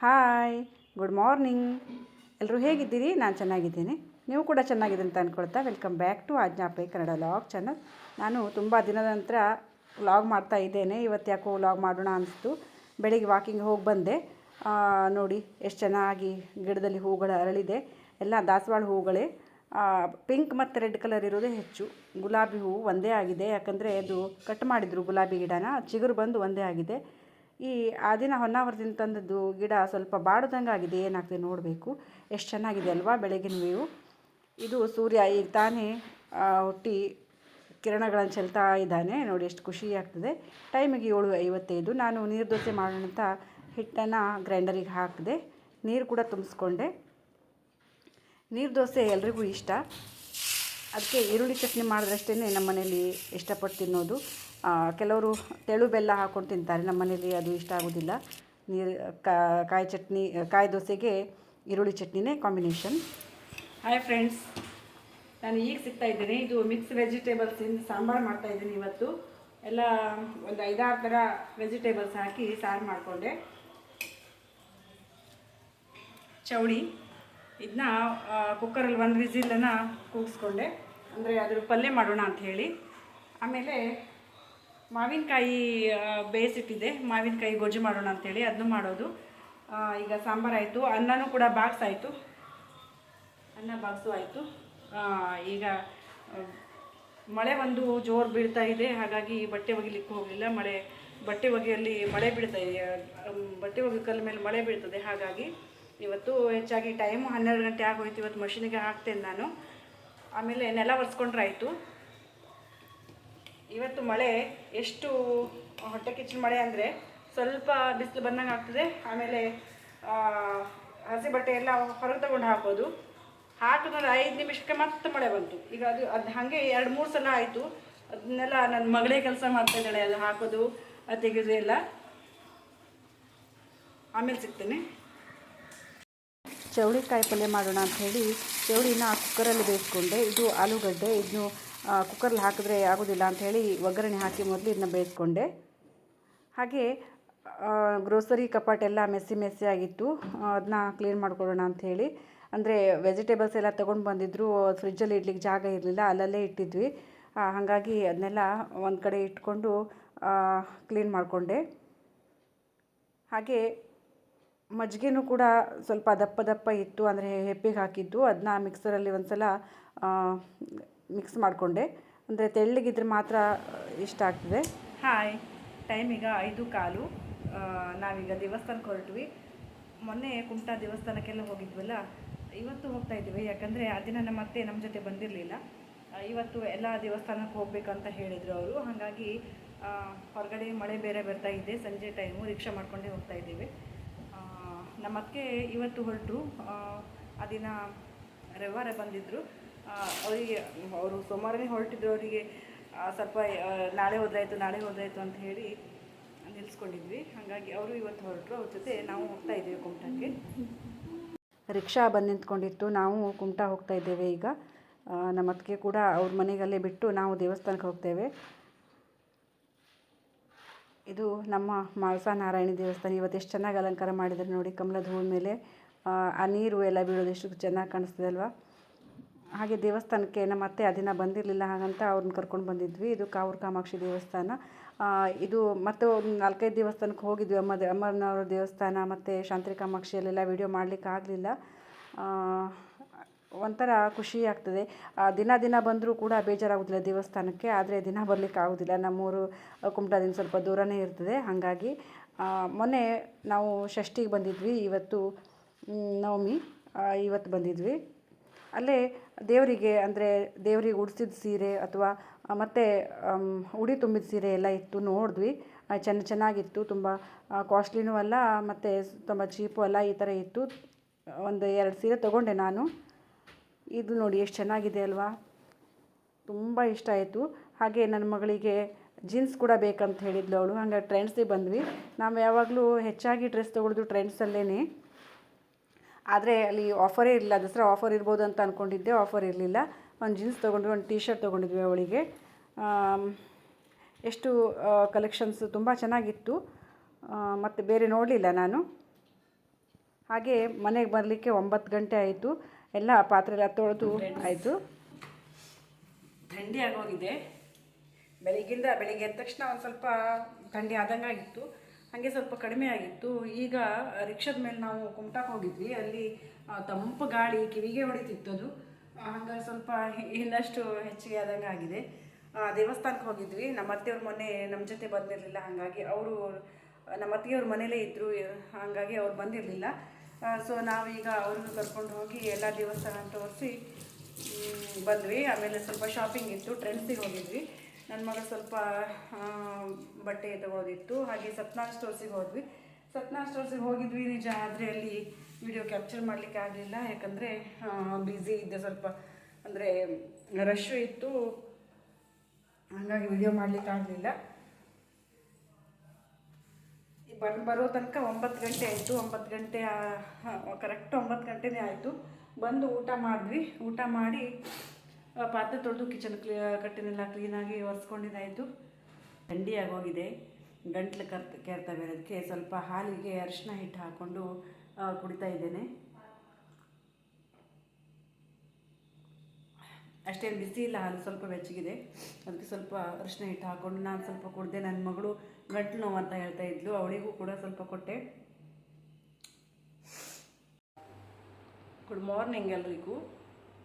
Hi, good morning. ಎಲ್ಲರೂ ಹೇಗಿದ್ದೀರಿ? ನಾನು ಚೆನ್ನಾಗಿದ್ದೀನಿ. ನೀವು ಕೂಡ ಚೆನ್ನಾಗಿದೆ ಅಂತ ಅಂದ್ಕೊಳ್ತಾ ವೆಲ್ಕಮ್ ಬ್ಯಾಕ್ ಟು ಆಜ್ಞಾಪೈ ಕನ್ನಡ ಲಾಗ್ ಚಾನಲ್. ನಾನು ತುಂಬ ದಿನದ ನಂತರ ವ್ಲಾಗ್ ಮಾಡ್ತಾ ಇದ್ದೇನೆ. ಇವತ್ತು ಯಾಕೋ ವ್ಲಾಗ್ ಮಾಡೋಣ ಅನಿಸ್ತು. ಬೆಳಿಗ್ಗೆ ವಾಕಿಂಗ್ ಹೋಗಿ ಬಂದೆ. ನೋಡಿ, ಎಷ್ಟು ಚೆನ್ನಾಗಿ ಗಿಡದಲ್ಲಿ ಹೂಗಳು ಅರಳಿದೆ. ಎಲ್ಲ ದಾಸವಾಳ ಹೂಗಳೇ. ಪಿಂಕ್ ಮತ್ತು ರೆಡ್ ಕಲರ್ ಇರೋದೇ ಹೆಚ್ಚು. ಗುಲಾಬಿ ಹೂವು ಒಂದೇ ಆಗಿದೆ. ಯಾಕಂದರೆ ಅದು ಕಟ್ ಮಾಡಿದರು ಗುಲಾಬಿ ಗಿಡನ. ಚಿಗುರು ಬಂದು ಒಂದೇ ಆಗಿದೆ. ಈ ಆ ದಿನ ಹೊನ್ನಾವರದಿಂದ ತಂದದ್ದು ಗಿಡ ಸ್ವಲ್ಪ ಬಾಡ್ದಂಗೆ ಆಗಿದೆ, ಏನಾಗ್ತದೆ ನೋಡಬೇಕು. ಎಷ್ಟು ಚೆನ್ನಾಗಿದೆ ಅಲ್ವಾ ಬೆಳಗಿನ ವ್ಯೂ ಇದು ಸೂರ್ಯ ಈಗ ತಾನೇ ಹುಟ್ಟಿ ಕಿರಣಗಳನ್ನು ಚೆಲ್ತಾ ಇದ್ದಾನೆ. ನೋಡಿ ಎಷ್ಟು ಖುಷಿ ಆಗ್ತದೆ. ಟೈಮಿಗೆ ಏಳು ಐವತ್ತೈದು ನಾನು ನೀರು ದೋಸೆ ಮಾಡೋಣ ಅಂತ ಹಿಟ್ಟನ್ನು ಗ್ರೈಂಡರಿಗೆ ಹಾಕಿದೆ. ನೀರು ಕೂಡ ತುಂಬಿಸ್ಕೊಂಡೆ. ನೀರು ದೋಸೆ ಎಲ್ರಿಗೂ ಇಷ್ಟ. ಅದಕ್ಕೆ ಈರುಳ್ಳಿ ಚಟ್ನಿ ಮಾಡಿದ್ರಷ್ಟೇ ನಮ್ಮ ಮನೇಲಿ ಇಷ್ಟಪಟ್ಟು ತಿನ್ನೋದು. ಕೆಲವರು ತೆಳು ಬೆಲ್ಲ ಹಾಕ್ಕೊಂಡು ತಿಂತಾರೆ. ನಮ್ಮ ಮನೇಲಿ ಅದು ಇಷ್ಟ ಆಗೋದಿಲ್ಲ. ನೀರು ಕಾಯಿ ಚಟ್ನಿ, ಕಾಯಿ ದೋಸೆಗೆ ಈರುಳ್ಳಿ ಚಟ್ನಿನೇ ಕಾಂಬಿನೇಷನ್ ಹಾಯ್ ಫ್ರೆಂಡ್ಸ್ ನಾನು ಈಗ ಸಿಗ್ತಾ ಇದ್ದೀನಿ. ಇದು ಮಿಕ್ಸ್ ವೆಜಿಟೇಬಲ್ಸಿಂದ ಸಾಂಬಾರು ಮಾಡ್ತಾ ಇದ್ದೀನಿ ಇವತ್ತು. ಎಲ್ಲ ಒಂದು ಐದಾರು ಥರ ವೆಜಿಟೇಬಲ್ಸ್ ಹಾಕಿ ಸಾರು ಮಾಡಿಕೊಂಡೆ. ಚೌಳಿ. ಇದನ್ನ ಕುಕ್ಕರಲ್ಲಿ ಒಂದು ವಿಸಿಲನ್ನು ಕೂಗಿಸ್ಕೊಂಡೆ. ಅಂದರೆ ಅದ್ರ ಪಲ್ಯ ಮಾಡೋಣ ಅಂತ ಹೇಳಿ. ಆಮೇಲೆ ಮಾವಿನಕಾಯಿ ಬೇಯಿಸಿಟ್ಟಿದ್ದೆ. ಮಾವಿನಕಾಯಿ ಗೊಜ್ಜು ಮಾಡೋಣ ಅಂಥೇಳಿ ಅದನ್ನು ಮಾಡೋದು. ಈಗ ಸಾಂಬಾರಾಯಿತು. ಅನ್ನನೂ ಕೂಡ ಬಾಕ್ಸ್ ಆಯಿತು ಅನ್ನ ಬಾಕ್ಸು ಆಯಿತು. ಈಗ ಮಳೆ ಒಂದು ಜೋರು ಬೀಳ್ತಾ ಇದೆ. ಹಾಗಾಗಿ ಬಟ್ಟೆ ಒಗಿಲಿಕ್ಕೆ ಹೋಗಲಿಲ್ಲ. ಮಳೆ, ಬಟ್ಟೆ ಒಗೆಯಲ್ಲಿ ಮಳೆ ಬೀಳ್ತಾ ಇದೆ. ಬಟ್ಟೆ ಒಗಿಕಲ್ ಮೇಲೆ ಮಳೆ ಬೀಳ್ತದೆ. ಹಾಗಾಗಿ ಇವತ್ತು ಹೆಚ್ಚಾಗಿ ಟೈಮು ಹನ್ನೆರಡು ಗಂಟೆ ಆಗೋಯ್ತು. ಇವತ್ತು ಮಷಿನಿಗೆ ಹಾಕ್ತೇನೆ ನಾನು. ಆಮೇಲೆ ನೆಲ ಒರೆಸ್ಕೊಂಡ್ರೆ ಆಯಿತು ಇವತ್ತು ಮಳೆ ಎಷ್ಟು ಹೊಟ್ಟೆ ಕಿಚ್ಚಿನ ಮಳೆ ಅಂದರೆ ಸ್ವಲ್ಪ ಬಿಸಿಲು ಬಂದಂಗೆ ಆಗ್ತದೆ. ಆಮೇಲೆ ಹಸಿ ಬಟ್ಟೆ ಎಲ್ಲ ಹೊರಗೆ ತಗೊಂಡು ಹಾಕೋದು ಹಾಕಿದ್ರೆ ಐದು ನಿಮಿಷಕ್ಕೆ ಮತ್ತೆ ಮಳೆ ಬಂತು. ಈಗ ಅದು ಅದು ಹಾಗೆ ಎರಡು, ಮೂರು ಸಲ ಆಯಿತು. ಅದನ್ನೆಲ್ಲ ನನ್ನ ಮಗಳೇ ಕೆಲಸ ಮಾಡ್ತಾ ಇದ್ದಾಳೆ, ಅದು ಹಾಕೋದು, ಅದು ತೆಗೆಯೋದು ಎಲ್ಲ. ಆಮೇಲೆ ಸಿಗ್ತೇನೆ. ಚೌಳಿಕಾಯಿ ಪಲ್ಯ ಮಾಡೋಣ ಅಂತ ಹೇಳಿ, ಚೌಳಿನ ಕುಕ್ಕರಲ್ಲಿ ಬೇಯಿಸ್ಕೊಂಡೆ. ಇದು ಆಲೂಗಡ್ಡೆ ಇದನ್ನು ಕುಕ್ಕರಲ್ಲಿ ಹಾಕಿದ್ರೆ ಆಗೋದಿಲ್ಲ ಅಂಥೇಳಿ ಒಗ್ಗರಣೆ ಹಾಕಿ ಮೊದಲು ಇದನ್ನ ಬೇಯಿಸ್ಕೊಂಡೆ. ಹಾಗೆ ಗ್ರೋಸರಿ ಕಪಾಟೆಲ್ಲ ಮೆಸ್ಸಿ ಮೆಸ್ಸಿ ಆಗಿತ್ತು. ಅದನ್ನ ಕ್ಲೀನ್ ಮಾಡ್ಕೊಳ್ಳೋಣ ಅಂತ ಹೇಳಿ. ಅಂದರೆ ವೆಜಿಟೇಬಲ್ಸ್ ಎಲ್ಲ ತೊಗೊಂಡು ಬಂದಿದ್ರು. ಫ್ರಿಜ್ಜಲ್ಲಿ ಇಡ್ಲಿಕ್ಕೆ ಜಾಗ ಇರಲಿಲ್ಲ. ಅಲ್ಲಲ್ಲೇ ಇಟ್ಟಿದ್ವಿ. ಹಾಗಾಗಿ ಅದನ್ನೆಲ್ಲ ಒಂದು ಕಡೆ ಇಟ್ಕೊಂಡು ಕ್ಲೀನ್ ಮಾಡಿಕೊಂಡೆ. ಹಾಗೆ ಮಜ್ಜಿಗೆನೂ ಕೂಡ ಸ್ವಲ್ಪ ದಪ್ಪ ದಪ್ಪ ಇತ್ತು. ಅಂದರೆ ಹೆಪ್ಪಿಗೆ ಹಾಕಿದ್ದು. ಅದನ್ನ ಮಿಕ್ಸರಲ್ಲಿ ಒಂದು ಸಲ ಮಿಕ್ಸ್ ಮಾಡಿಕೊಂಡೆ. ಅಂದರೆ ತೆಳ್ಳಗಿದ್ರೆ ಮಾತ್ರ ಇಷ್ಟ ಆಗ್ತದೆ. ಹಾಯ್ ಟೈಮ್ ಈಗ ಐದು ಕಾಲು. ನಾವೀಗ ದೇವಸ್ಥಾನಕ್ಕೆ ಹೊರಟ್ವಿ. ಮೊನ್ನೆ ಕುಮಟಾ ದೇವಸ್ಥಾನಕ್ಕೆಲ್ಲ ಹೋಗಿದ್ವಲ್ಲ? ಇವತ್ತು ಹೋಗ್ತಾ ಇದ್ದೀವಿ. ಯಾಕಂದರೆ ಆ ದಿನ ನಮ್ಮ ಅತ್ತೆ ನಮ್ಮ ಜೊತೆ ಬಂದಿರಲಿಲ್ಲ. ಇವತ್ತು ಎಲ್ಲ ದೇವಸ್ಥಾನಕ್ಕೆ ಹೋಗ್ಬೇಕಂತ ಹೇಳಿದರು ಅವರು. ಹಾಗಾಗಿ ಹೊರಗಡೆ ಮಳೆ ಬೇರೆ ಬರ್ತಾ ಇದೆ. ಸಂಜೆ ಟೈಮು ರಿಕ್ಷಾ ಮಾಡ್ಕೊಂಡೇ ಹೋಗ್ತಾ ಇದ್ದೀವಿ. ನಮ್ಮ ಅತ್ತೆ ಇವತ್ತು ಹೊರಟರು. ಆ ದಿನ ರವಿವಾರ ಬಂದಿದ್ದರು ಅವರಿಗೆ ಅವರು ಸೋಮವಾರನೇ ಹೊರಟಿದ್ರು, ಅವರಿಗೆ ಸ್ವಲ್ಪ ನಾಳೆ ಹೋದಾಯಿತು ನಾಳೆ ಹೋದಾಯಿತು ಅಂತ ಹೇಳಿ ನಿಲ್ಲಿಸ್ಕೊಂಡಿದ್ವಿ ಹಾಗಾಗಿ ಅವರು ಇವತ್ತು ಹೊರಟರು. ಅವ್ರ ಜೊತೆ ನಾವು ಹೋಗ್ತಾ ಇದ್ದೀವಿ ಕುಮಟಕ್ಕೆ. ರಿಕ್ಷಾ ಬಂದು ನಿಂತ್ಕೊಂಡಿತ್ತು. ನಾವು ಕುಮಟಾ ಹೋಗ್ತಾ ಇದ್ದೇವೆ ಈಗ. ನಮ್ಮ ಅತ್ತಿಗೆ ಕೂಡ ಅವ್ರ ಮನೆಗಲ್ಲೇ ಬಿಟ್ಟು ನಾವು ದೇವಸ್ಥಾನಕ್ಕೆ ಹೋಗ್ತೇವೆ. ಇದು ನಮ್ಮ ಮಾಳಸ ನಾರಾಯಣ ದೇವಸ್ಥಾನ. ಇವತ್ತು ಎಷ್ಟು ಚೆನ್ನಾಗಿ ಅಲಂಕಾರ ಮಾಡಿದ್ದಾರೆ ನೋಡಿ. ಕಮಲದ ಹೂವಿನ ಮೇಲೆ ಆ ನೀರು ಎಲ್ಲ ಬೀಳೋದು ಎಷ್ಟು ಚೆನ್ನಾಗಿ ಕಾಣಿಸ್ತದೆ ಅಲ್ವಾ? ಹಾಗೆ ದೇವಸ್ಥಾನಕ್ಕೆ ನಮ್ಮ ಅತ್ತೆ ಆ ದಿನ ಬಂದಿರಲಿಲ್ಲ ಹಾಗಂತ ಅವ್ರನ್ನ ಕರ್ಕೊಂಡು ಬಂದಿದ್ವಿ. ಇದು ಕಾವೂರು ಕಾಮಾಕ್ಷಿ ದೇವಸ್ಥಾನ. ಇದು ಮತ್ತು ಒಂದು ನಾಲ್ಕೈದು ದೇವಸ್ಥಾನಕ್ಕೆ ಹೋಗಿದ್ವಿ. ಅಮ್ಮ ಅಮ್ಮನವ್ರ ದೇವಸ್ಥಾನ ಮತ್ತು ಶಾಂತಿ ಕಾಮಾಕ್ಷಿಯಲ್ಲೆಲ್ಲ ವೀಡಿಯೋ ಮಾಡಲಿಕ್ಕೆ ಆಗಲಿಲ್ಲ. ಒಂಥರ ಖುಷಿ ಆಗ್ತದೆ. ದಿನ ದಿನ ಬಂದರೂ ಕೂಡ ಬೇಜಾರಾಗೋದಿಲ್ಲ ದೇವಸ್ಥಾನಕ್ಕೆ, ಆದರೆ ದಿನ ಬರಲಿಕ್ಕೆ ಆಗೋದಿಲ್ಲ. ನಮ್ಮೂರು ಕುಮಟಾದಿಂದ ಸ್ವಲ್ಪ ದೂರನೇ ಇರ್ತದೆ. ಹಾಗಾಗಿ ಮೊನ್ನೆ ನಾವು ಷಷ್ಠಿಗೆ ಬಂದಿದ್ವಿ. ಇವತ್ತು ನವಮಿ ಇವತ್ತು ಬಂದಿದ್ವಿ. ಅಲ್ಲೇ ದೇವರಿಗೆ, ಅಂದರೆ ದೇವರಿಗೆ ಉಡಿಸಿದ ಸೀರೆ ಅಥವಾ ಮತ್ತು ಉಡಿ ತುಂಬಿದ ಸೀರೆ ಎಲ್ಲ ಇತ್ತು, ನೋಡಿದ್ವಿ. ಚೆನ್ನ, ಚೆನ್ನಾಗಿತ್ತು, ತುಂಬ ಕಾಸ್ಟ್ಲಿನೂ ಅಲ್ಲ, ಮತ್ತು ತುಂಬ ಚೀಪು ಅಲ್ಲ, ಈ ಥರ ಇತ್ತು. ಒಂದು ಎರಡು ಸೀರೆ ತೊಗೊಂಡೆ ನಾನು. ಇದು ನೋಡಿ, ಎಷ್ಟು ಚೆನ್ನಾಗಿದೆ ಅಲ್ವಾ? ತುಂಬ ಇಷ್ಟ ಆಯಿತು. ಹಾಗೆ ನನ್ನ ಮಗಳಿಗೆ ಜೀನ್ಸ್ ಕೂಡ ಬೇಕಂತ ಹೇಳಿದ್ಲು ಅವಳು. ಹಾಗೆ ಟ್ರೆಂಡ್ಸಿಗೆ ಬಂದ್ವಿ. ನಾವು ಯಾವಾಗಲೂ ಹೆಚ್ಚಾಗಿ ಡ್ರೆಸ್ ತೊಗೊಳೋದು ಟ್ರೆಂಡ್ಸಲ್ಲೇ ಆದರೆ ಅಲ್ಲಿ ಆಫರೇ ಇರಲಿಲ್ಲ ದಸರಾ ಆಫರ್ ಇರ್ಬೋದು ಅಂತ ಅಂದ್ಕೊಂಡಿದ್ದೆ ಆಫರ್ ಇರಲಿಲ್ಲ. ಒಂದು ಜೀನ್ಸ್ ತೊಗೊಂಡ್ವಿ, ಒಂದು ಟೀ ಶರ್ಟ್ ತೊಗೊಂಡಿದ್ವಿ ಅವಳಿಗೆ. ಎಷ್ಟು ಕಲೆಕ್ಷನ್ಸ್ ತುಂಬ ಚೆನ್ನಾಗಿತ್ತು. ಮತ್ತು ಬೇರೆ ನೋಡಲಿಲ್ಲ ನಾನು. ಹಾಗೆ ಮನೆಗೆ ಬರಲಿಕ್ಕೆ ಒಂಬತ್ತು ಗಂಟೆ ಆಯಿತು. ಎಲ್ಲ ಪಾತ್ರೆ ಎಲ್ಲ ತೊಳೆದು ಆಯಿತು. ಥಂಡಿ ಆಗೋಗಿದೆ. ಬೆಳಿಗ್ಗಿಂದ ಬೆಳಿಗ್ಗೆ ಎದ್ದ ತಕ್ಷಣ ಒಂದು ಸ್ವಲ್ಪ ಥಂಡಿ ಆದಂಗೆ ಆಗಿತ್ತು ಹಾಗೆ ಸ್ವಲ್ಪ ಕಡಿಮೆ ಆಗಿತ್ತು. ಈಗ ರಿಕ್ಷಾದ ಮೇಲೆ ನಾವು ಕುಮಟಾಕ್ ಹೋಗಿದ್ವಿ. ಅಲ್ಲಿ ತಂಪು ಗಾಳಿ ಕಿವಿಗೆ ಹೊಡಿತಿತ್ತು ಅದು. ಹಂಗ ಸ್ವಲ್ಪ ಇನ್ನಷ್ಟು ಹೆಚ್ಚಿಗೆ ಆದಂಗೆ ಆಗಿದೆ. ದೇವಸ್ಥಾನಕ್ಕೆ ಹೋಗಿದ್ವಿ. ನಮ್ಮ ಅತ್ತೆಯವ್ರ ಮೊನ್ನೆ ನಮ್ಮ ಜೊತೆ ಬಂದಿರಲಿಲ್ಲ. ಹಾಗಾಗಿ ಅವರು, ನಮ್ಮ ಅತ್ತೆಯವ್ರ ಮನೇಲೇ ಇದ್ದರು ಹಾಗಾಗಿ ಅವ್ರು ಬಂದಿರಲಿಲ್ಲ. ಸೊ ನಾವೀಗ ಅವ್ರನ್ನ ಕರ್ಕೊಂಡು ಹೋಗಿ ಎಲ್ಲ ದೇವಸ್ಥಾನ ತೋರಿಸಿ ಬಂದ್ವಿ. ಆಮೇಲೆ ಸ್ವಲ್ಪ ಶಾಪಿಂಗ್ ಇತ್ತು. ಟ್ರೆಂಡ್ಸಿಗೆ ಹೋಗಿದ್ವಿ. ನನ್ನ ಮಗ ಸ್ವಲ್ಪ ಬಟ್ಟೆ ತಗೋದಿತ್ತು. ಹಾಗೆ ಸತ್ನಾ ಸ್ಟೋರ್ಸಿಗೆ ಹೋದ್ವಿ. ಸತ್ನಾ ಸ್ಟೋರ್ಸಿಗೆ ಹೋಗಿದ್ವಿ ನಿಜ, ಆದರೆ ಅಲ್ಲಿ ವಿಡಿಯೋ ಕ್ಯಾಪ್ಚರ್ ಮಾಡಲಿಕ್ಕೆ ಆಗಲಿಲ್ಲ. ಯಾಕಂದರೆ ಬ್ಯುಸಿ ಇದ್ದೆ ಸ್ವಲ್ಪ. ಅಂದರೆ ರಶ್ ಇತ್ತು. ಹಾಗಾಗಿ ವಿಡಿಯೋ ಮಾಡಲಿಕ್ಕೆ ಆಗಲಿಲ್ಲ. ಬಂದು ಬರೋ ತನಕ ಒಂಬತ್ತು ಗಂಟೆ ಆಯಿತು. ಒಂಬತ್ತು ಗಂಟೆ ಕರೆಕ್ಟ್ ಒಂಬತ್ತು ಗಂಟೆನೇ ಆಯಿತು. ಬಂದು ಊಟ ಮಾಡಿದ್ವಿ. ಊಟ ಮಾಡಿ ಪಾತ್ರೆ ತೊಳೆದು ಕಿಚನ್ ಕ್ಲೀ ಕಟ್ಟಿನೆಲ್ಲ ಕ್ಲೀನಾಗಿ ಒರೆಸ್ಕೊಂಡಿದ್ದಾಯಿತು. ಥಂಡಿಯಾಗಿ ಹೋಗಿದೆ ಗಂಟ್ಲು ಕರ್ತ, ಕೇರ್ತಾ ಬೇರೋದಕ್ಕೆ ಸ್ವಲ್ಪ ಹಾಲಿಗೆ ಅರಿಶಿನ ಹಿಟ್ಟು ಹಾಕ್ಕೊಂಡು ಕುಡಿತಾ ಇದ್ದೇನೆ. ಅಷ್ಟೇನು ಬಿಸಿ ಇಲ್ಲ, ಹಾಲು ಸ್ವಲ್ಪ ಬೆಚ್ಚಗಿದೆ. ಅದಕ್ಕೆ ಸ್ವಲ್ಪ ಅರಿಶಿನ ಹಿಟ್ಟು ಹಾಕ್ಕೊಂಡು ನಾನು ಸ್ವಲ್ಪ ಕುಡಿದೆ. ನನ್ನ ಮಗಳು ಗಂಟ್ಲು ನೋವು ಅಂತ ಹೇಳ್ತಾ ಇದ್ಲು. ಅವಳಿಗೂ ಕೂಡ ಸ್ವಲ್ಪ ಕೊಟ್ಟೆ. ಗುಡ್ ಮಾರ್ನಿಂಗ್ ಎಲ್ರಿಗೂ.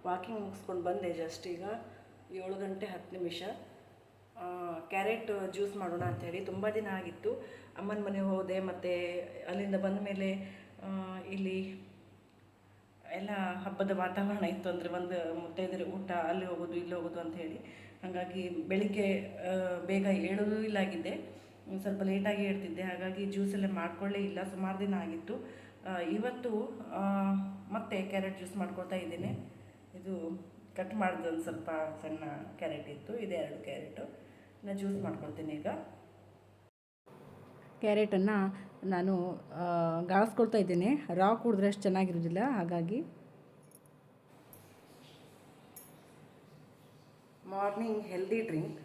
ವಾಕಿಂಗ್ ಮುಗಿಸ್ಕೊಂಡು ಬಂದೆ ಜಸ್ಟ್ ಈಗ ಏಳು ಗಂಟೆ ಹತ್ತು ನಿಮಿಷ. ಕ್ಯಾರೆಟ್ ಜ್ಯೂಸ್ ಮಾಡೋಣ ಅಂಥೇಳಿ ತುಂಬ ದಿನ ಆಗಿತ್ತು. ಅಮ್ಮನ ಮನೆ ಹೋದೆ, ಮತ್ತು ಅಲ್ಲಿಂದ ಬಂದ ಮೇಲೆ ಇಲ್ಲಿ ಎಲ್ಲ ಹಬ್ಬದ ವಾತಾವರಣ ಇತ್ತು ಅಂದರೆ ಒಂದು ಮುತ್ತೈದರ ಊಟ, ಅಲ್ಲಿ ಹೋಗೋದು, ಇಲ್ಲಿ ಹೋಗೋದು ಅಂತ ಹೇಳಿ. ಹಾಗಾಗಿ ಬೆಳಿಗ್ಗೆ ಬೇಗ ಏಳೋದು ಇಲ್ಲ ಆಗಿದ್ದೆ ಒಂದ್ ಸ್ವಲ್ಪ ಲೇಟಾಗಿ ಹೇಳ್ತಿದ್ದೆ ಹಾಗಾಗಿ ಜ್ಯೂಸ್ ಎಲ್ಲ ಮಾಡ್ಕೊಳ್ಳೇ ಇಲ್ಲ, ಸುಮಾರು ದಿನ ಆಗಿತ್ತು. ಇವತ್ತು ಮತ್ತೆ ಕ್ಯಾರೆಟ್ ಜ್ಯೂಸ್ ಮಾಡ್ಕೊಳ್ತಾ ಇದ್ದೇನೆ. ಇದು ಕಟ್ ಮಾಡಿದ ಒಂದು ಸ್ವಲ್ಪ ಸಣ್ಣ ಕ್ಯಾರೆಟ್ ಇತ್ತು ಇದೆ ಎರಡು ಕ್ಯಾರೆಟು ನಾನು ಜ್ಯೂಸ್ ಮಾಡ್ಕೊಳ್ತೀನಿ ಈಗ. ಕ್ಯಾರೆಟನ್ನು ನಾನು ಗಾಳಿಸ್ಕೊಳ್ತಾ ಇದ್ದೀನಿ. ರಾ ಕುಡಿದ್ರೆ ಅಷ್ಟು ಚೆನ್ನಾಗಿರೋದಿಲ್ಲ ಹಾಗಾಗಿ. ಮಾರ್ನಿಂಗ್ ಹೆಲ್ದಿ ಡ್ರಿಂಕ್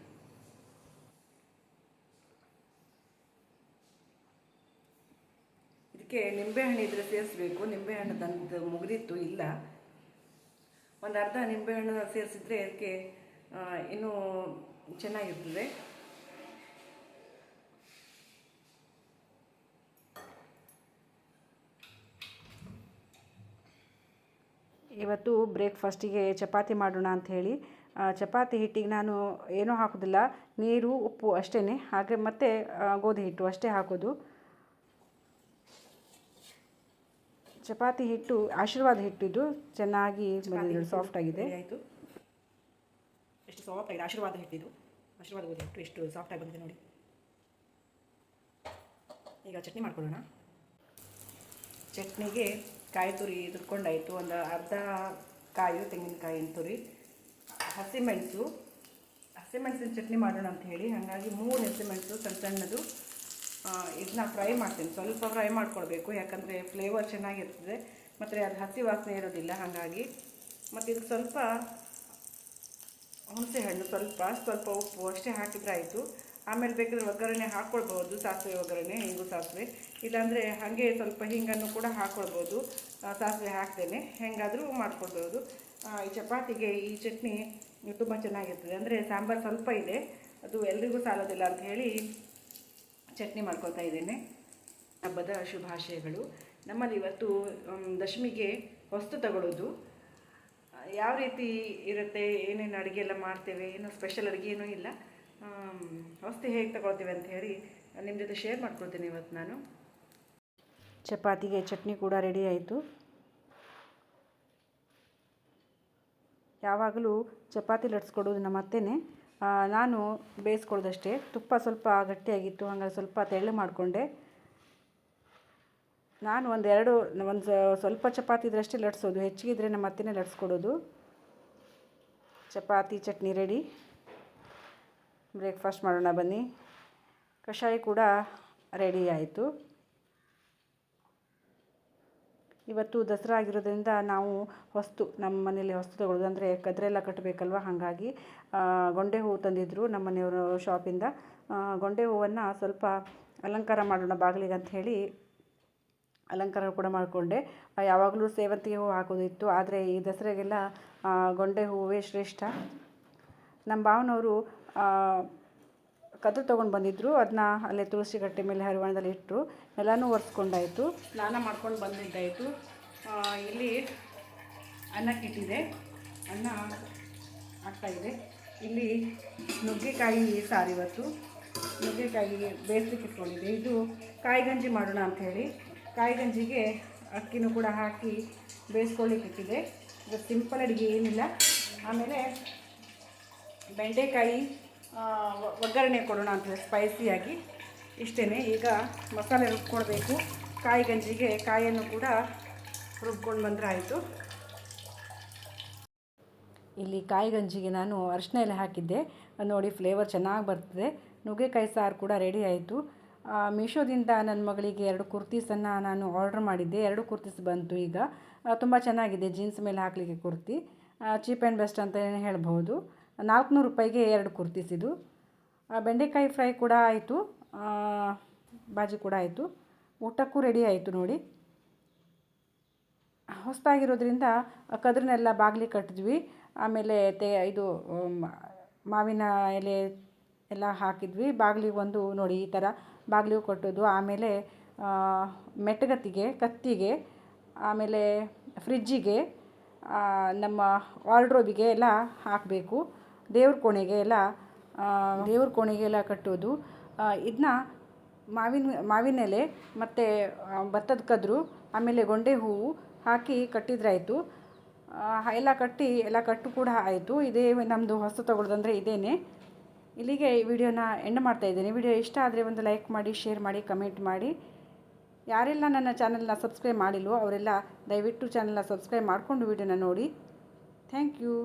ಇದಕ್ಕೆ ನಿಂಬೆಹಣ್ಣು ಇದ್ರೆ ಸೇರಿಸ್ಬೇಕು. ನಿಂಬೆಹಣ್ಣು ತಂದು ಮುಗಿದಿತ್ತು ಇಲ್ಲ. ಒಂದು ಅರ್ಧ ನಿಂಬೆಹಣ್ಣು ಸೇರಿಸಿದ್ರೆ ಅದಕ್ಕೆ ಇನ್ನೂ ಚೆನ್ನಾಗಿರ್ತದೆ. ಇವತ್ತು ಬ್ರೇಕ್ಫಾಸ್ಟಿಗೆ ಚಪಾತಿ ಮಾಡೋಣ ಅಂಥೇಳಿ ಚಪಾತಿ ಹಿಟ್ಟಿಗೆ ನಾನು ಏನೂ ಹಾಕೋದಿಲ್ಲ. ನೀರು, ಉಪ್ಪು ಅಷ್ಟೇ ಹಾಗೆ ಮತ್ತು ಗೋಧಿ ಹಿಟ್ಟು ಅಷ್ಟೇ ಹಾಕೋದು. ಚಪಾತಿ ಹಿಟ್ಟು ಆಶೀರ್ವಾದ ಹಿಟ್ಟಿದ್ದು ಚೆನ್ನಾಗಿ ಬಂದಿದೆ ಸಾಫ್ಟ್ ಆಗಿದೆ. ಆಯಿತು. ಎಷ್ಟು ಸಾಫ್ಟ್ ಆಗಿದೆ? ಆಶೀರ್ವಾದ ಹಿಟ್ಟಿದ್ದು ಆಶೀರ್ವಾದ ಹಿಟ್ಟು ಎಷ್ಟು ಸಾಫ್ಟ್ ಆಗಿ ಬಂದಿದೆ ನೋಡಿ. ಈಗ ಚಟ್ನಿ ಮಾಡ್ಕೊಳ್ಳೋಣ. ಚಟ್ನಿಗೆ ಕಾಯಿ ತುರಿ ತುರ್ಕೊಂಡಾಯಿತು ಒಂದು ಅರ್ಧ ಕಾಯು ತೆಂಗಿನಕಾಯಿ ತುರಿ ಹಸಿಮೆಣಸು. ಹಸಿಮೆಣಸಿನ ಚಟ್ನಿ ಮಾಡೋಣ ಅಂತ ಹೇಳಿ. ಹಾಗಾಗಿ ಮೂರು ಹಸಿಮೆಣಸು ಸಣ್ಣ ಸಣ್ಣದು. ಇದನ್ನ ಫ್ರೈ ಮಾಡ್ತೀನಿ. ಸ್ವಲ್ಪ ಫ್ರೈ ಮಾಡ್ಕೊಳ್ಬೇಕು ಯಾಕಂದರೆ ಫ್ಲೇವರ್ ಚೆನ್ನಾಗಿರ್ತದೆ. ಮತ್ತು ಅದು ಹಸಿ ವಾಸನೆ ಇರೋದಿಲ್ಲ, ಹಾಗಾಗಿ. ಮತ್ತು ಇದು ಸ್ವಲ್ಪ ಹುಣಸೆ ಹಣ್ಣು ಸ್ವಲ್ಪ ಸ್ವಲ್ಪ ಉಪ್ಪು ಅಷ್ಟೇ ಹಾಕಿದ್ರೆ ಆಯಿತು. ಆಮೇಲೆ ಬೇಕಾದ್ರೆ ಒಗ್ಗರಣೆ ಹಾಕ್ಕೊಳ್ಬೋದು ಸಾಸಿವೆ ಒಗ್ಗರಣೆ ಹಿಂಗು ಸಾಸಿವೆ. ಇಲ್ಲಾಂದರೆ ಹಾಗೆ ಸ್ವಲ್ಪ ಹಿಂಗನ್ನು ಕೂಡ ಹಾಕ್ಕೊಳ್ಬೋದು ಸಾಸಿವೆ ಹಾಕ್ತೇನೆ. ಹೆಂಗಾದರೂ ಮಾಡ್ಕೊಳ್ಬೋದು ಈ ಚಪಾತಿಗೆ ಈ ಚಟ್ನಿ ತುಂಬ ಚೆನ್ನಾಗಿರ್ತದೆ. ಅಂದರೆ ಸಾಂಬಾರು ಸ್ವಲ್ಪ ಇದೆ. ಅದು ಎಲ್ರಿಗೂ ಸಾಲೋದಿಲ್ಲ ಅಂತ ಹೇಳಿ ಚಟ್ನಿ ಮಾಡ್ಕೊಳ್ತಾ ಇದ್ದೇನೆ. ಹಬ್ಬದ ಶುಭಾಶಯಗಳು. ನಮ್ಮಲ್ಲಿ ಇವತ್ತು ದಶಮಿಗೆ ವಸ್ತು ತಗೊಳ್ಳೋದು ಯಾವ ರೀತಿ ಇರುತ್ತೆ, ಏನೇನು ಅಡುಗೆ ಎಲ್ಲ ಮಾಡ್ತೇವೆ, ಏನು ಸ್ಪೆಷಲ್ ಅಡುಗೆ ಏನೂ ಇಲ್ಲ. ವಸ್ತು ಹೇಗೆ ತಗೊಳ್ತೇವೆ ಅಂತ ಹೇಳಿ ನಿಮ್ಮ ಜೊತೆ ಶೇರ್ ಮಾಡ್ಕೊಳ್ತೀನಿ ಇವತ್ತು ನಾನು. ಚಪಾತಿಗೆ ಚಟ್ನಿ ಕೂಡ ರೆಡಿ ಆಯಿತು. ಯಾವಾಗಲೂ ಚಪಾತಿ ಲಟ್ಸ್ಕೊಡೋದು ನಮ್ಮ ಅತ್ತೆನೇ ನಾನು ಬೇಯಿಸ್ಕೊಳ್ದಷ್ಟೇ ತುಪ್ಪ ಸ್ವಲ್ಪ ಗಟ್ಟಿಯಾಗಿತ್ತು, ಹಾಗಾಗಿ ಸ್ವಲ್ಪ ತೆಳ್ಳು ಮಾಡಿಕೊಂಡೆ. ನಾನು ಒಂದು ಎರಡು, ಒಂದು ಸ್ವಲ್ಪ ಚಪಾತಿ ಇದ್ರಷ್ಟೇ ಲಟ್ಸೋದು. ಹೆಚ್ಚಿಗಿದ್ರೆ ನಮ್ಮ ಅತ್ತೆನೇ ಲಟ್ಸ್ಕೊಡೋದು. ಚಪಾತಿ, ಚಟ್ನಿ ರೆಡಿ. ಬ್ರೇಕ್ಫಾಸ್ಟ್ ಮಾಡೋಣ ಬನ್ನಿ. ಕಷಾಯ ಕೂಡ ರೆಡಿ ಆಯಿತು. ಇವತ್ತು ದಸರಾ ಆಗಿರೋದ್ರಿಂದ ನಾವು ಹೊಸ್ತು ನಮ್ಮ ಮನೇಲಿ ಹೊಸ್ತು ತಗೊಳ್ಳೋದು. ಅಂದರೆ ಕದ್ರೆಲ್ಲ ಕಟ್ಟಬೇಕಲ್ವ ಹಾಗಾಗಿ ಗೊಂಡೆ ಹೂವು ತಂದಿದ್ದರು ನಮ್ಮ ಮನೆಯವರು ಶಾಪಿಂದ. ಗೊಂಡೆ ಹೂವನ್ನು ಸ್ವಲ್ಪ ಅಲಂಕಾರ ಮಾಡೋಣ ಬಾಗಿಲಿಗೆ ಅಂತ ಹೇಳಿ ಅಲಂಕಾರ ಕೂಡ ಮಾಡಿಕೊಂಡೆ. ಯಾವಾಗಲೂ ಸೇವಂತಿಗೆ ಹೂವು ಹಾಕೋದಿತ್ತು. ಆದರೆ ಈ ದಸರೆಗೆಲ್ಲ ಗೊಂಡೆ ಹೂವೇ ಶ್ರೇಷ್ಠ. ನಮ್ಮ ಭಾವನವರು ಕದ್ರು ತೊಗೊಂಡು ಬಂದಿದ್ದರು ಅದನ್ನ ಅಲ್ಲೇ ತುಳಸಿ ಕಟ್ಟೆ ಮೇಲೆ ಹರಿವಾಣದಲ್ಲಿ ಇಟ್ಟರು ಎಲ್ಲನೂ ಒರೆಸ್ಕೊಂಡಾಯಿತು. ಸ್ನಾನ ಮಾಡ್ಕೊಂಡು ಬಂದಿದ್ದಾಯಿತು. ಇಲ್ಲಿ ಅನ್ನಕ್ಕಿಟ್ಟಿದೆ ಅನ್ನ ಆಗ್ತಾಯಿದೆ ಇಲ್ಲಿ ನುಗ್ಗೆಕಾಯಿ ಸಾರು ಇವತ್ತು. ನುಗ್ಗೆಕಾಯಿ ಬೇಯಿಸ್ಲಿಕ್ಕೆ ಇಟ್ಕೊಂಡಿದೆ ಇದು ಕಾಯಿ ಗಂಜಿ ಮಾಡೋಣ ಅಂಥೇಳಿ ಕಾಯಿ ಗಂಜಿಗೆ ಅಕ್ಕಿನೂ ಕೂಡ ಹಾಕಿ ಬೇಯಿಸ್ಕೊಳ್ಳಿಕ್ಕೆ ಇಟ್ಟಿದೆ ಇದು ಸಿಂಪಲ್ ಅಡುಗೆ ಏನಿಲ್ಲ. ಆಮೇಲೆ ಬೆಂಡೆಕಾಯಿ ಒಗ್ಗರಣೆ ಕೊಡೋಣ ಅಂತ ಹೇಳಿ ಸ್ಪೈಸಿಯಾಗಿ ಇಷ್ಟೇ ಈಗ ಮಸಾಲೆ ರುಬ್ಕೊಳ್ಬೇಕು. ಕಾಯಿ ಗಂಜಿಗೆ ಕಾಯಿಯನ್ನು ಕೂಡ ರುಬ್ಕೊಂಡು ಬಂದರೆ ಆಯಿತು. ಇಲ್ಲಿ ಕಾಯಿ ಗಂಜಿಗೆ ನಾನು ಅರಿಶಿನ ಎಲ್ಲ ಹಾಕಿದ್ದೆ. ನೋಡಿ ಫ್ಲೇವರ್ ಚೆನ್ನಾಗಿ ಬರ್ತದೆ. ನುಗ್ಗೆಕಾಯಿ ಸಾರು ಕೂಡ ರೆಡಿ ಆಯಿತು. ಮೀಶೋದಿಂದ ನನ್ನ ಮಗಳಿಗೆ ಎರಡು ಕುರ್ತೀಸನ್ನು ನಾನು ಆರ್ಡ್ರ್ ಮಾಡಿದ್ದೆ. ಎರಡು ಕುರ್ತೀಸ್ ಬಂತು ಈಗ. ತುಂಬ ಚೆನ್ನಾಗಿದೆ. ಜೀನ್ಸ್ ಮೇಲೆ ಹಾಕಲಿಕ್ಕೆ ಕುರ್ತಿ. ಚೀಪ್ ಆ್ಯಂಡ್ ಬೆಸ್ಟ್ ಅಂತಲೇ ಹೇಳ್ಬೋದು ನಾಲ್ಕುನೂರು ರೂಪಾಯಿಗೆ ಎರಡು ಕುರ್ತೀಸ್ ಇದು. ಬೆಂಡೆಕಾಯಿ ಫ್ರೈ ಕೂಡ ಆಯಿತು. ಬಾಜಿ ಕೂಡ ಆಯಿತು. ಊಟಕ್ಕೂ ರೆಡಿ ಆಯಿತು ನೋಡಿ. ಹೊಸದಾಗಿರೋದ್ರಿಂದ ಕದ್ರನ್ನೆಲ್ಲ ಬಾಗಿಲಿ ಕಟ್ಟಿದ್ವಿ ಆಮೇಲೆ ತೇ, ಇದು ಮಾವಿನ ಎಲೆ ಎಲ್ಲ ಹಾಕಿದ್ವಿ. ಬಾಗಿಲಿಗೆ ಒಂದು ನೋಡಿ ಈ ಥರ ಬಾಗಿಲಿಗೆ ಕಟ್ಟೋದು ಆಮೇಲೆ ಮೆಟ್ಟಗತ್ತಿಗೆ ಕತ್ತಿಗೆ, ಆಮೇಲೆ ಫ್ರಿಜ್ಜಿಗೆ ನಮ್ಮ ವಾರ್ಡ್ರೋಬಿಗೆ ಎಲ್ಲ ಹಾಕಬೇಕು. ದೇವ್ರ ಕೋಣೆಗೆ ಎಲ್ಲ ದೇವ್ರ ಕೋಣೆಗೆ ಎಲ್ಲ ಕಟ್ಟೋದು. ಇದನ್ನ ಮಾವಿನ ಮಾವಿನ ಎಲೆ ಮತ್ತು ಭತ್ತದ ಕದ್ರು, ಆಮೇಲೆ ಗೊಂಡೆ ಹೂವು ಹಾಕಿ ಕಟ್ಟಿದ್ರಾಯಿತು. ಎಲ್ಲ ಕಟ್ಟಿ, ಎಲ್ಲ ಕಟ್ಟು ಕೂಡ ಆಯಿತು. ಇದೇ ನಮ್ಮದು ಹೊಸ ತಗೊಳ್ಳೋದಂದರೆ ಇದೇನೆ. ಇಲ್ಲಿಗೆ ಈ ವಿಡಿಯೋನ ಎಂಡ್ ಮಾಡ್ತಾ ಇದ್ದೇನೆ. ವಿಡಿಯೋ ಇಷ್ಟ ಆದರೆ ಒಂದು ಲೈಕ್ ಮಾಡಿ ಶೇರ್ ಮಾಡಿ ಕಮೆಂಟ್ ಮಾಡಿ. ಯಾರೆಲ್ಲ ನನ್ನ ಚಾನಲ್ನ ಸಬ್ಸ್ಕ್ರೈಬ್ ಮಾಡಿಲ್ವೋ ಅವರೆಲ್ಲ ದಯವಿಟ್ಟು ಚಾನಲ್ನ ಸಬ್ಸ್ಕ್ರೈಬ್ ಮಾಡಿಕೊಂಡು ವಿಡಿಯೋನ ನೋಡಿ. Thank you